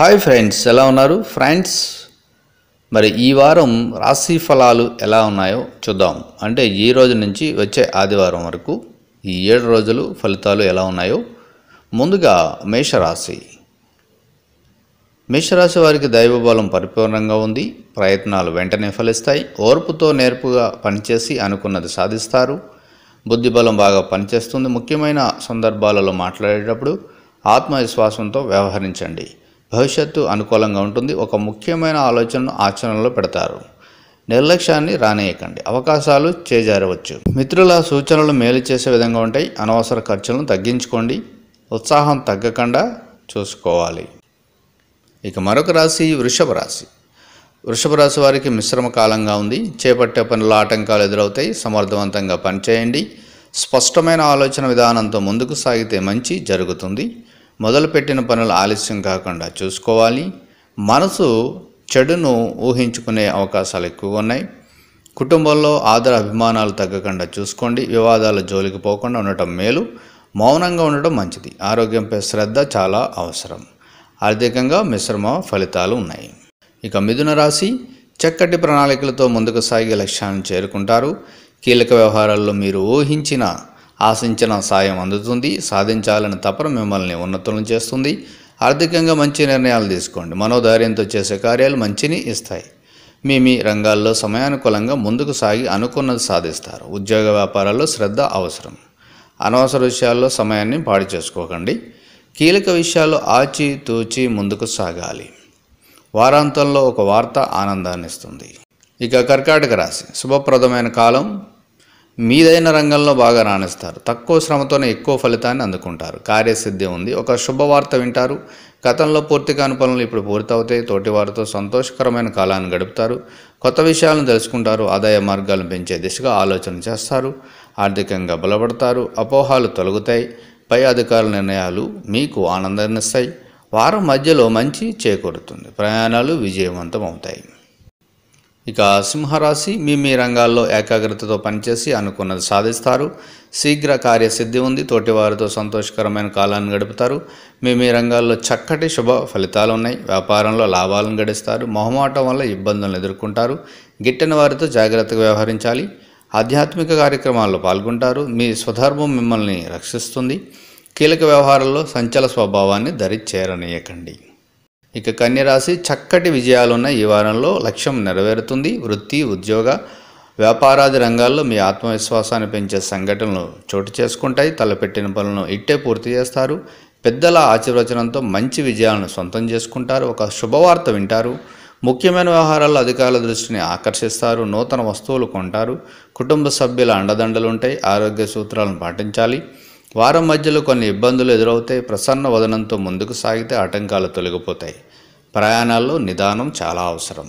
Hi friends ఎలా ఉన్నారు? Friends మరి ఈ వారం రాశి ఫలాలు ఎలా ఉన్నాయో చూద్దాం. అంటే ఈ రోజు నుంచి వచ్చే ఆదివారం వరకు ఈ ఏడు రోజులు ఫలితాలు ఎలా ఉన్నాయో ముందుగా మేషరాశి. మేషరాశి వారికి దైవబలం పరిపూర్ణంగా ఉంది. ప్రయత్నాలు వెంటనే ఫలిస్తాయి. ఓర్పుతో నేర్పుగా పనిచేసి అనుకున్నది సాధిస్తారు. బుద్ధిబలం బాగా పనిచేస్తుంది. ముఖ్యమైన సందర్భాలలో మాట్లాడేటప్పుడు ఆత్మవిశ్వాసంతో వ్యవహరించండి. భవిష్యత్తు అనుకూలంగా ఉంటుంది. ఒక ముఖ్యమైన ఆలోచనను ఆచరణలో పెడతారు. నిర్లక్ష్యాన్ని రానేయకండి. అవకాశాలు చేజారవచ్చు. మిత్రుల సూచనలు మేలు చేసే విధంగా ఉంటాయి. అనవసర ఖర్చులను తగ్గించుకోండి. ఉత్సాహం తగ్గకుండా చూసుకోవాలి. ఇక మరొక రాశి వృషభ రాశి. వృషభ రాశి వారికి మిశ్రమ కాలంగా ఉంది. చేపట్టే పనులు ఆటంకాలు ఎదురవుతాయి. సమర్థవంతంగా పనిచేయండి. స్పష్టమైన ఆలోచన విధానంతో ముందుకు సాగితే మంచి జరుగుతుంది. మొదలుపెట్టిన పనులు ఆలస్యం కాకుండా చూసుకోవాలి. మనసు చెడును ఊహించుకునే అవకాశాలు ఎక్కువగా ఉన్నాయి. కుటుంబంలో ఆదర అభిమానాలు తగ్గకుండా చూసుకోండి. వివాదాల జోలికి పోకుండా ఉండటం మేలు. మౌనంగా ఉండటం మంచిది. ఆరోగ్యంపై శ్రద్ధ చాలా అవసరం. ఆర్థికంగా మిశ్రమ ఫలితాలు ఉన్నాయి. ఇక మిథున రాశి చక్కటి ప్రణాళికలతో ముందుకు సాగే లక్ష్యాన్ని చేరుకుంటారు. కీలక వ్యవహారాల్లో మీరు ఊహించిన ఆశించిన సాయం అందుతుంది సాధించాలని తపన మిమ్మల్ని ఉన్నతులను చేస్తుంది. ఆర్థికంగా మంచి నిర్ణయాలు తీసుకోండి. మనోధైర్యంతో చేసే కార్యాలు మంచిని ఇస్తాయి. మీ మీ రంగాల్లో సమయానుకూలంగా ముందుకు సాగి అనుకున్నది సాధిస్తారు. ఉద్యోగ వ్యాపారాల్లో శ్రద్ధ అవసరం. అనవసర విషయాల్లో సమయాన్ని పాడు చేసుకోకండి. కీలక విషయాలు ఆచి తూచి ముందుకు సాగాలి. వారాంతంలో ఒక వార్త ఆనందాన్ని ఇస్తుంది ఇక కర్కాటక రాశి. శుభప్రదమైన కాలం మీదైన రంగంలో బాగా రాణిస్తారు. తక్కువ శ్రమతోనే ఎక్కువ ఫలితాన్ని అందుకుంటారు. కార్యసిద్ధి ఉంది. ఒక శుభవార్త వింటారు. గతంలో పూర్తి కాని పనులు ఇప్పుడు పూర్తవుతాయి. తోటివారితో సంతోషకరమైన కాలాన్ని గడుపుతారు. కొత్త విషయాలను తెలుసుకుంటారు. ఆదాయ మార్గాలను పెంచే దిశగా ఆలోచన చేస్తారు. ఆర్థికంగా బలపడతారు. అపోహాలు తొలగుతాయి. పై అధికారుల నిర్ణయాలు మీకు ఆనందాన్నిస్తాయి వారం మధ్యలో మంచి చేకూరుతుంది. ప్రయాణాలు విజయవంతం అవుతాయి ఇక సింహరాశి మీ మీ రంగాల్లో ఏకాగ్రతతో పనిచేసి అనుకున్నది సాధిస్తారు. శీఘ్ర కార్యసిద్ధి ఉంది. తోటివారితో సంతోషకరమైన కాలాన్ని గడుపుతారు. మీ మీ రంగాల్లో చక్కటి శుభ ఫలితాలు ఉన్నాయి. వ్యాపారంలో లాభాలను గడిస్తారు. మొహమాటం వల్ల ఇబ్బందులను ఎదుర్కొంటారు. గిట్టని వారితో జాగ్రత్తగా వ్యవహరించాలి. ఆధ్యాత్మిక కార్యక్రమాల్లో పాల్గొంటారు. మీ స్వధర్మం మిమ్మల్ని రక్షిస్తుంది. కీలక వ్యవహారాల్లో సంచల స్వభావాన్ని దరి చేరనీయకండి ఇక కన్యరాశి చక్కటి విజయాలున్న ఈ వారంలో లక్ష్యం నెరవేరుతుంది. వృత్తి ఉద్యోగ వ్యాపారాది రంగాల్లో మీ ఆత్మవిశ్వాసాన్ని పెంచే సంఘటనలు చోటు చేసుకుంటాయి. తలపెట్టిన పనులను ఇట్టే పూర్తి చేస్తారు. పెద్దల ఆశీర్వచనంతో మంచి విజయాలను సొంతం చేసుకుంటారు. ఒక శుభవార్త వింటారు. ముఖ్యమైన వ్యవహారాల్లో అధికారుల దృష్టిని ఆకర్షిస్తారు. నూతన వస్తువులు కొంటారు. కుటుంబ సభ్యుల అండదండలు ఉంటాయి ఆరోగ్య సూత్రాలను పాటించాలి. వారం మధ్యలో కొన్ని ఇబ్బందులు ఎదురవుతాయి. ప్రసన్న వదనంతో ముందుకు సాగితే ఆటంకాలు తొలగిపోతాయి. ప్రయాణాల్లో నిదానం చాలా అవసరం.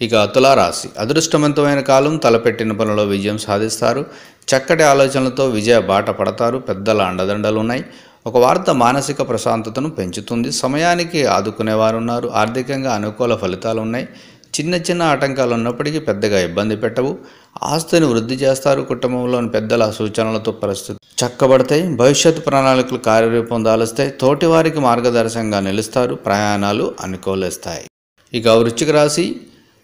ఇక తులారాశి. అదృష్టవంతమైన కాలం తలపెట్టిన పనులో విజయం సాధిస్తారు. చక్కటి ఆలోచనలతో విజయ బాట పడతారు. పెద్దల అండదండలు ఉన్నాయి ఒక వార్త మానసిక ప్రశాంతతను పెంచుతుంది. సమయానికి ఆదుకునేవారు ఉన్నారు ఆర్థికంగా అనుకూల ఫలితాలు ఉన్నాయి చిన్న చిన్న ఆటంకాలు ఉన్నప్పటికీ పెద్దగా ఇబ్బంది పెట్టవు. ఆస్తిని వృద్ధి చేస్తారు కుటుంబంలోని పెద్దల సూచనలతో పరిస్థితి చక్కబడతాయి. భవిష్యత్ ప్రణాళికలు కార్యరూపం దాలుస్తాయి తోటివారికి మార్గదర్శకంగా నిలుస్తారు. ప్రయాణాలు అనుకూలిస్తాయి. ఇక వృశ్చిక రాశి.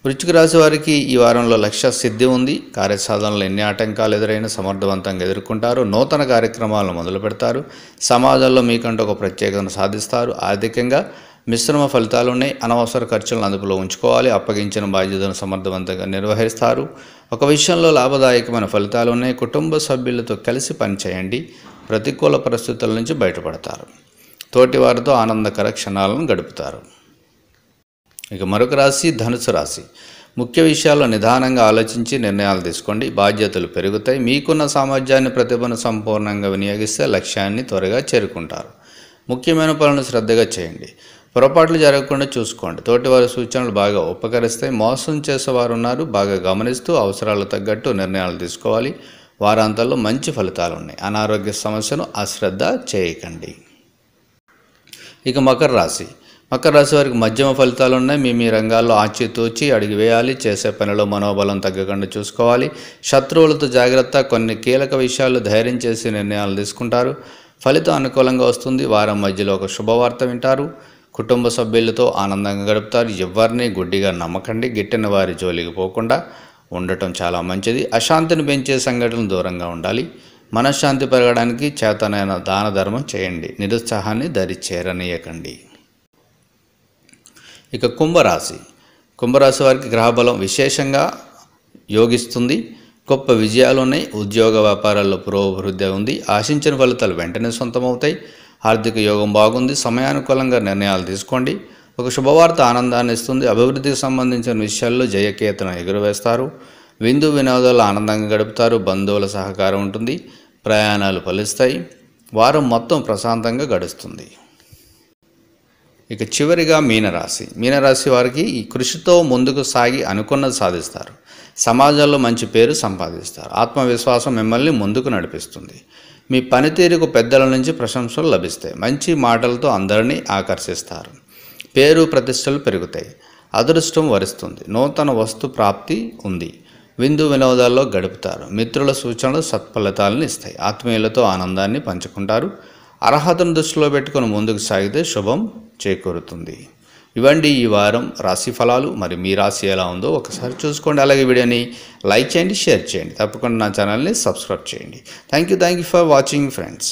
వృశ్చిక రాశి వారికి ఈ వారంలో లక్ష్య సిద్ధి ఉంది. కార్యసాధనలో ఎన్ని ఆటంకాలు ఎదురైనా సమర్థవంతంగా ఎదుర్కొంటారు. నూతన కార్యక్రమాలను మొదలు పెడతారు సమాజంలో మీకంటూ ఒక ప్రత్యేకతను సాధిస్తారు. ఆర్థికంగా మిశ్రమ ఫలితాలు ఉన్నాయి అనవసర ఖర్చులను అదుపులో ఉంచుకోవాలి. అప్పగించిన బాధ్యతను సమర్థవంతంగా నిర్వహిస్తారు. ఒక విషయంలో లాభదాయకమైన ఫలితాలు ఉన్నాయి కుటుంబ సభ్యులతో కలిసి పనిచేయండి. ప్రతికూల పరిస్థితుల నుంచి బయటపడతారు. తోటివారితో ఆనందకర క్షణాలను గడుపుతారు. ఇక మరొక రాశి ధనుసు రాశి. ముఖ్య విషయాల్లో నిదానంగా ఆలోచించి నిర్ణయాలు తీసుకోండి. బాధ్యతలు పెరుగుతాయి. మీకున్న సామర్థ్యాన్ని ప్రతిభను సంపూర్ణంగా వినియోగిస్తే లక్ష్యాన్ని త్వరగా చేరుకుంటారు. ముఖ్యమైన పనులను శ్రద్ధగా చేయండి. పొరపాట్లు జరగకుండా చూసుకోండి. తోటివారి సూచనలు బాగా ఉపకరిస్తాయి. మోసం చేసేవారు ఉన్నారు. బాగా గమనిస్తూ అవసరాలు తగ్గట్టు నిర్ణయాలు తీసుకోవాలి. వారాంతాల్లో మంచి ఫలితాలు ఉన్నాయి. అనారోగ్య సమస్యను అశ్రద్ధ చేయకండి. ఇక మకర రాశి. మకర రాశి వారికి మధ్యమ ఫలితాలు ఉన్నాయి. మీ మీ రంగాల్లో ఆచితూచి అడిగి వేయాలి. చేసే పనిలో మనోబలం తగ్గకుండా చూసుకోవాలి. శత్రువులతో జాగ్రత్త. కొన్ని కీలక విషయాలు ధైర్యం చేసి నిర్ణయాలు తీసుకుంటారు. ఫలితం అనుకూలంగా వస్తుంది. వారం మధ్యలో ఒక శుభవార్త వింటారు. కుటుంబ సభ్యులతో ఆనందంగా గడుపుతారు. ఎవరిని గుడ్డిగా నమ్మకండి. గిట్టిన వారి జోలికి పోకుండా ఉండటం చాలా మంచిది. అశాంతిని పెంచే సంఘటనలు దూరంగా ఉండాలి. మనశ్శాంతి పెరగడానికి చేతనైన దాన ధర్మం చేయండి. నిరుత్సాహాన్ని దరి చేరనీయకండి. ఇక కుంభరాశి. కుంభరాశి వారికి గ్రహబలం విశేషంగా యోగిస్తుంది. గొప్ప విజయాలు ఉన్నాయి. ఉద్యోగ వ్యాపారాల్లో పురోభివృద్ధి ఉంది. ఆశించిన ఫలితాలు వెంటనే సొంతమవుతాయి. ఆర్థిక యోగం బాగుంది. సమయానుకూలంగా నిర్ణయాలు తీసుకోండి. ఒక శుభవార్త ఆనందాన్ని ఇస్తుంది. అభివృద్ధికి సంబంధించిన విషయాల్లో జయకేతన ఎగురవేస్తారు. విందు వినోదాలు ఆనందంగా గడుపుతారు. బంధువుల సహకారం ఉంటుంది. ప్రయాణాలు ఫలిస్తాయి. వారం మొత్తం ప్రశాంతంగా గడుస్తుంది. ఇక చివరిగా మీనరాశి. మీనరాశి వారికి ఈ కృషితో ముందుకు సాగి అనుకున్నది సాధిస్తారు. సమాజంలో మంచి పేరు సంపాదిస్తారు. ఆత్మవిశ్వాసం మిమ్మల్ని ముందుకు నడిపిస్తుంది. మీ పనితీరుకు పెద్దల నుంచి ప్రశంసలు లభిస్తాయి. మంచి మాటలతో అందరినీ ఆకర్షిస్తారు. పేరు ప్రతిష్టలు పెరుగుతాయి. అదృష్టం వరిస్తుంది. నూతన వస్తు ప్రాప్తి ఉంది. విందు వినోదాల్లో గడుపుతారు. మిత్రుల సూచనలు సత్ఫలితాలను ఇస్తాయి. ఆత్మీయులతో ఆనందాన్ని పంచుకుంటారు. అర్హతను దృష్టిలో పెట్టుకొని ముందుకు సాగితే శుభం చేకూరుతుంది. ఇవ్వండి ఈ వారం రాశి ఫలాలు మరి మీ రాశి ఎలా ఉందో ఒకసారి చూసుకోండి. అలాగే వీడియోని లైక్ చేయండి షేర్ చేయండి. తప్పకుండా నా ఛానల్ని సబ్స్క్రైబ్ చేయండి. Thank you thank you for watching friends